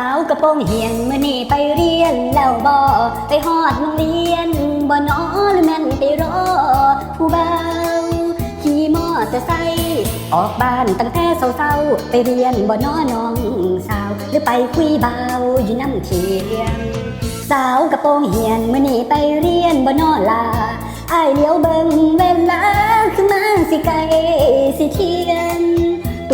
าวกระโปรงเหียนมื่อนี่ไปเรียนแล้วบ่ไปฮอดโรงเรียนบ่นอหรือแม่นไปรอผู้บ่าวขี่มอเตอร์ไซค์ออกบ้านตั้งแต่เช้าๆไปเรียนบ่นอน้องสาว หรือไปคุยเบาอยู่น้ำเทียงสาวกระโปรงเหียนมื่อนี่ไปเรียนบ่นอลาอ้ายเลี้ยวเบิ่งเวลาคือมาสิไกลสิเทีย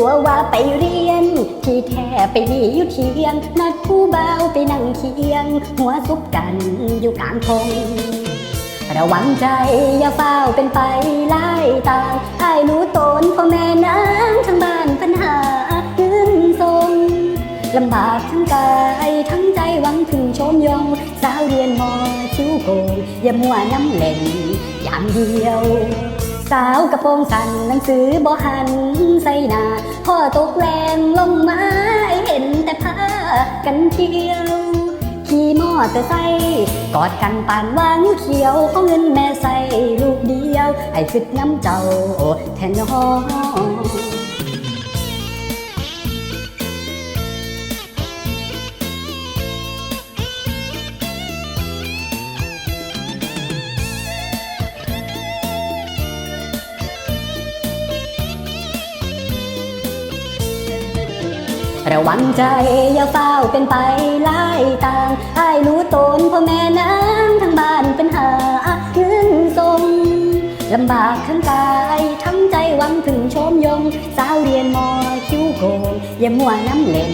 ตัวว่าไปเรียน ที่แท้ไปดีอยู่เทียงนัดผู้เบาไปนั่งเคียง หัวซุบกันอยู่กลางพงระวังใจอย่าเฝ้าเป็นไปไล่ตางไอ้ายรู้ตนพ่อแม่นางทั้งบ้านปัญหายืนทรงลำบากทั้งกายทั้งใจหวังถึงชมยงสาวเรียนมอชิวโกงอย่ามัวน้ำเล่นอย่างเดียว สาวกระโปรงสันหนังสือบ่หันใส่หนาพ่อตกแรงลงมาให้เห็นแต่ผ้ากันเที่ยวขี่มอเตอร์ไซค์กอดกันปานวางเขียวของเงินแม่ใส่ลูกเดียวไอ้คิดน้ำเจ้าแทนน้อง ระวังใจอย่าเฝ้าเป็นไปไล่ตางไอ้ายรู้ตนพ่อแม่น้ำทั้งบ้านเป็นหาเงินทรงลำบากทั้งกายทั้งใจหวังถึงชมยง สาวเรียนมอคิ้วโกงอย่ามัวน้ำเล่น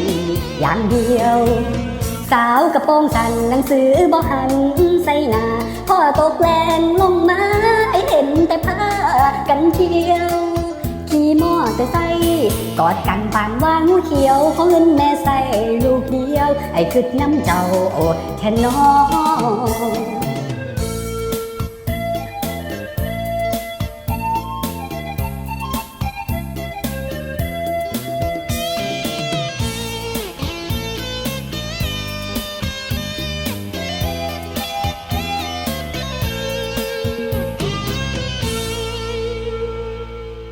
อย่างเดียว สาวกระโปรงสั้นหนังสือบ่หันใส่หนาพ่อตกแรงลงมาให้เห็นแต่ผ้ากันเที่ยว อเตอร์ไซค์กอดกันปานว่างูเขียวขอเงินแม่ใส่ลูกเดียว ไอ้คึดน้ำเจ้าแค่น้อง